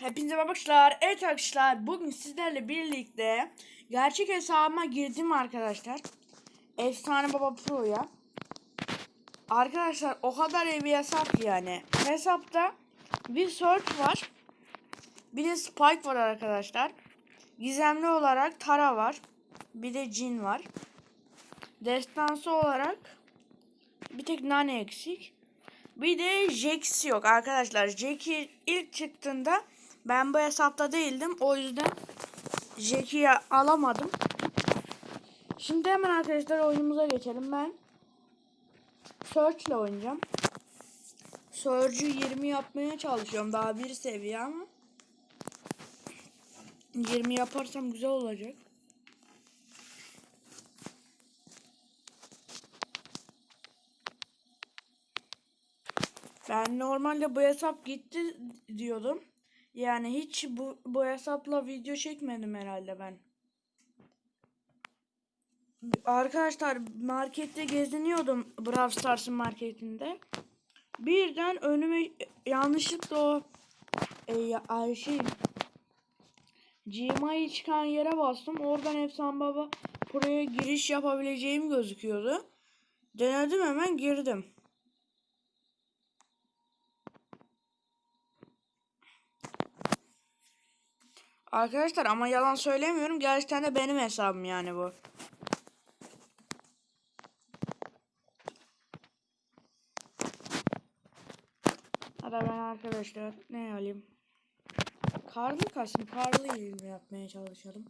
Hepinize merhabalar. Evet arkadaşlar bugün sizlerle birlikte gerçek hesabıma girdim arkadaşlar. Efsane Baba Pro'ya. Arkadaşlar o kadar iyi bir hesap yani. Hesapta bir search var. Bir de Spike var arkadaşlar. Gizemli olarak Tara var. Bir de Jin var. Destansı olarak bir tek Nane eksik. Bir de Jax yok arkadaşlar. Jack'i ilk çıktığında ben bu hesapta değildim. O yüzden Jack'i alamadım. Şimdi hemen arkadaşlar oyunumuza geçelim. Ben Search ile oynayacağım. Search'ü 20 yapmaya çalışıyorum. Daha bir seviye ama 20 yaparsam güzel olacak. Ben normalde bu hesap gitti diyordum. Yani hiç bu, bu hesapla video çekmedim herhalde ben. Arkadaşlar markette geziniyordum Brawl Stars'ın marketinde. Birden önüme yanlışlıkla o e, şey GMA'yı çıkan yere bastım. Oradan Efsan Baba buraya giriş yapabileceğim gözüküyordu. Denedim hemen girdim. Arkadaşlar ama yalan söylemiyorum. Gerçekten de benim hesabım yani bu. Hadi ben arkadaşlar ne alayım? Karlı kasım, karlı ilmi yapmaya çalışalım.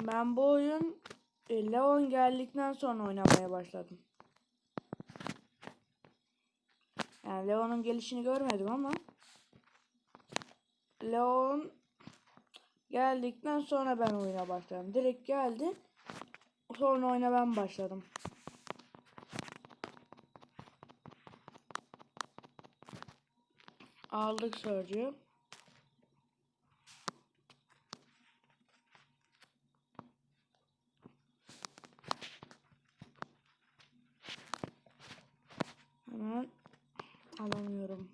Ben bu oyun e, Leon geldikten sonra oynamaya başladım. Yani Leon'un gelişini görmedim ama Leon geldikten sonra ben oyuna başladım. Direkt geldi. Sonra oyuna ben başladım. Aldık Surge'ü. Hemen alamıyorum.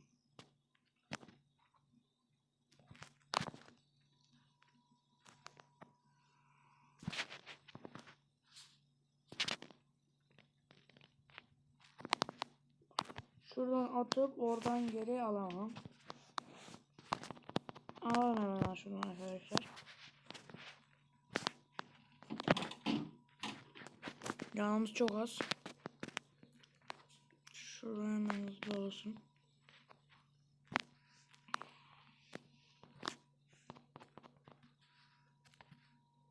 Şuradan atıp oradan geri alamam. Alalım hemen şunu arkadaşlar. Canımız çok az. Şuraya hemen hızlı olsun.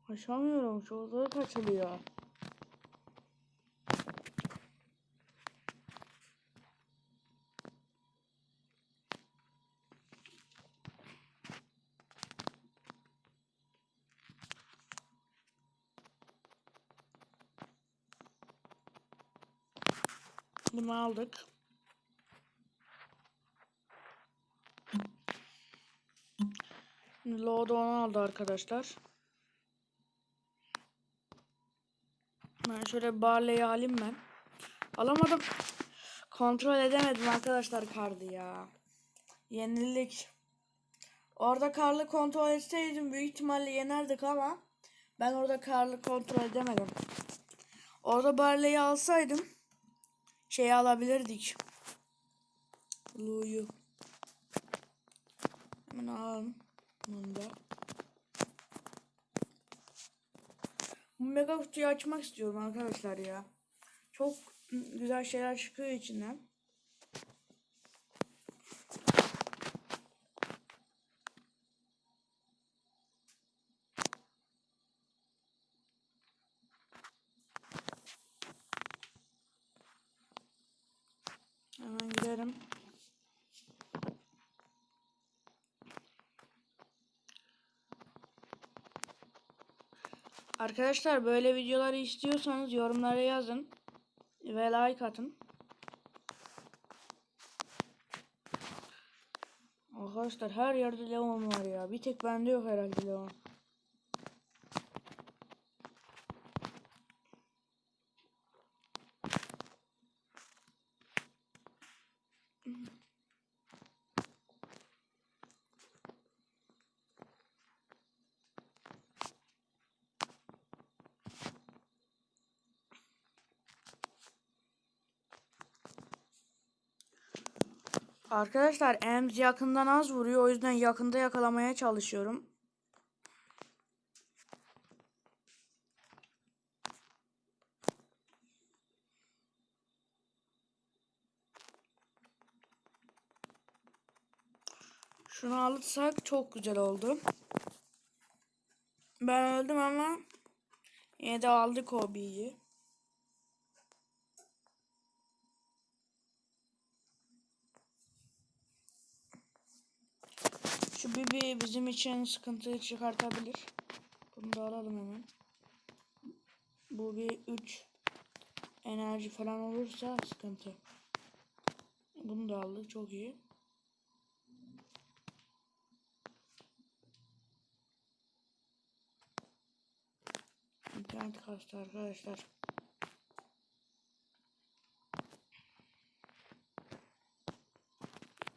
Aşamıyorum. Çok zor kaçılıyor. Bunu aldık. Load onu aldı arkadaşlar. Ben şöyle Barley'i alayım ben. Alamadım. Kontrol edemedim arkadaşlar kardı ya. Yenilik. Orada karlı kontrol etseydim büyük ihtimalle yenerdik ama ben orada karlı kontrol edemedim. Orada Barley'i alsaydım şey alabilirdik. Lu'yu. Hemen alalım. Bunu da. Bu mega kutuyu açmak istiyorum arkadaşlar ya. Çok güzel şeyler çıkıyor içinden. Hemen gidelim. Arkadaşlar böyle videoları istiyorsanız yorumlara yazın ve like atın. Arkadaşlar her yerde Leon var ya. Bir tek bende yok herhalde Leon. Arkadaşlar Ems yakından az vuruyor. O yüzden yakında yakalamaya çalışıyorum. Şunu alırsak çok güzel oldu. Ben öldüm ama yine de aldık o Şu bibi bizim için sıkıntı çıkartabilir. Bunu da alalım hemen. Bu bir 3 enerji falan olursa sıkıntı. Bunu da aldık çok iyi. İnternet kastı arkadaşlar.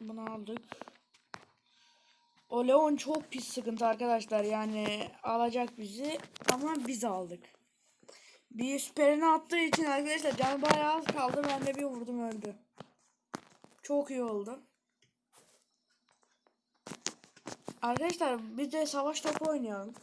Bunu aldık. O Leon çok pis sıkıntı arkadaşlar. Yani alacak bizi ama biz aldık. Bir süperini attığı için arkadaşlar canı bayağı az kaldı. Ben de bir vurdum öldü. Çok iyi oldu. Arkadaşlar biz de savaş topu oynayalım.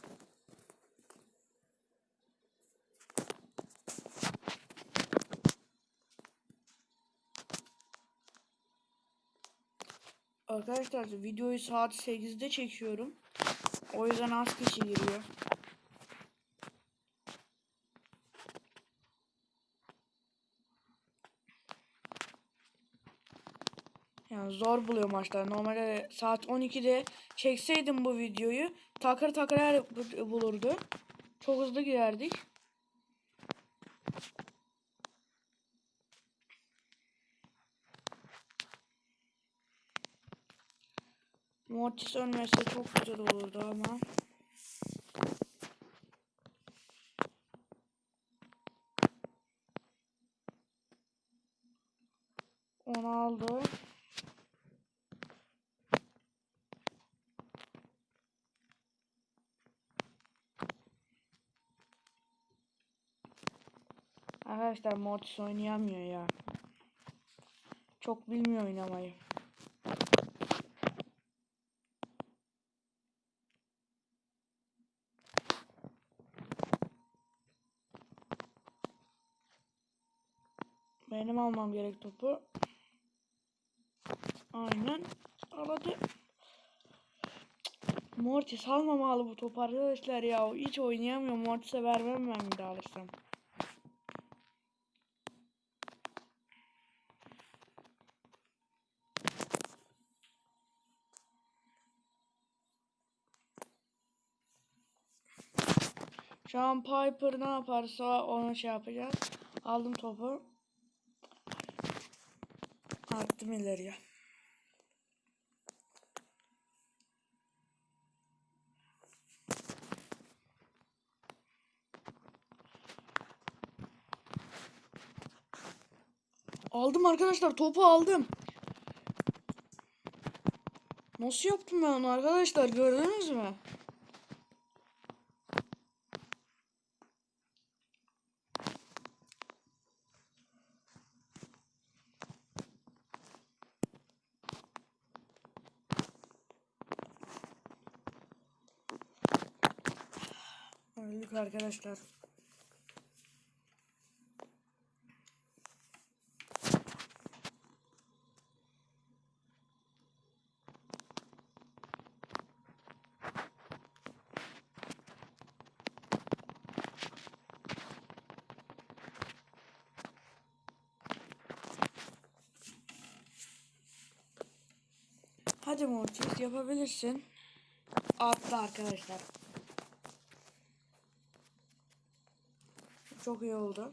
Arkadaşlar videoyu saat 8'de çekiyorum. O yüzden az kişi giriyor. Yani zor buluyor maçlar. Normalde saat 12'de çekseydim bu videoyu takır takır her bulurdu. Çok hızlı girerdik. Mortis ölmese çok güzel olurdu ama. Onu aldı. Arkadaşlar Mortis oynayamıyor ya. Çok bilmiyor oynamayı. Benim almam gerek topu. Aynen. Aladı. Mortis almamalı bu topu arkadaşlar ya. Hiç oynayamıyor. Mortis'e vermem ben bir alırsam. Şu an Piper ne yaparsa onu şey yapacağız. Aldım topu. Attım ileriye. Aldım arkadaşlar topu aldım. Nasıl yaptım ben onu arkadaşlar gördünüz mü? Öldük arkadaşlar. Hadi Mortis yapabilirsin. Attı arkadaşlar. Çok iyi oldu.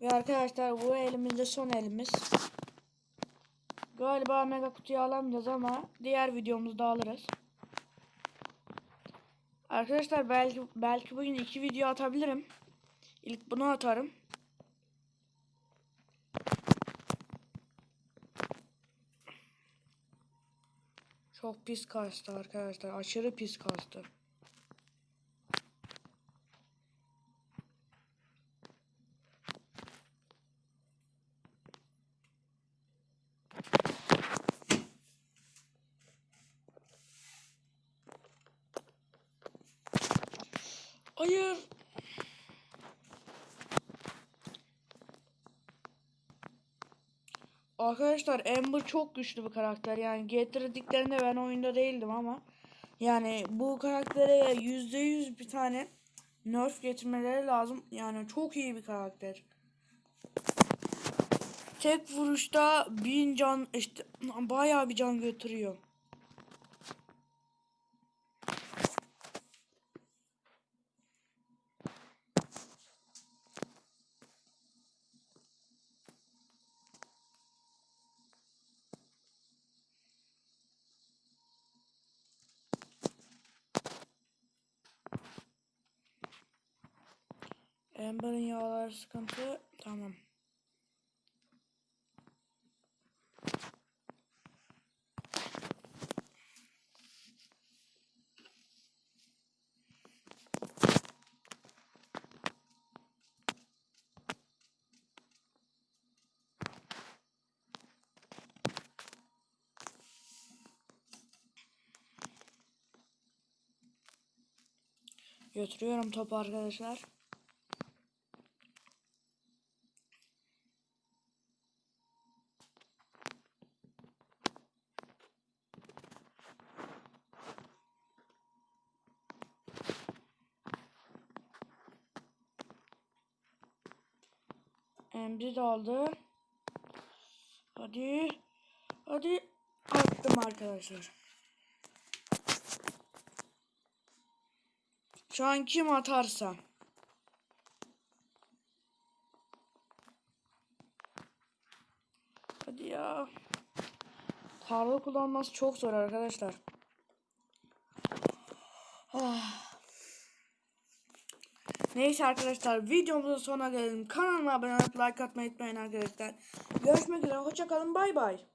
Ve arkadaşlar bu elimizde son elimiz. Galiba mega kutuyu alamayacağız ama diğer videomuzda alırız. Arkadaşlar belki belki bugün iki video atabilirim. İlk bunu atarım. Çok pis kastı arkadaşlar. Aşırı pis kastı. Hayır. Arkadaşlar Amber çok güçlü bir karakter. Yani getirdiklerinde ben oyunda değildim ama yani bu karaktere yüzde yüz bir tane nerf getirmeleri lazım. Yani çok iyi bir karakter. Tek vuruşta bin can işte bayağı bir can götürüyor. Amber'ın yağları sıkıntı. Tamam. Götürüyorum topu arkadaşlar. Emri de aldı. Hadi. Hadi. Attım arkadaşlar. Şu an kim atarsa. Hadi ya. Tarla kullanması çok zor arkadaşlar. Ah. Neyse arkadaşlar videomuzun sonuna gelelim. Kanalıma abone olup like atmayı unutmayın arkadaşlar. Görüşmek üzere. Hoşçakalın. Bay bay.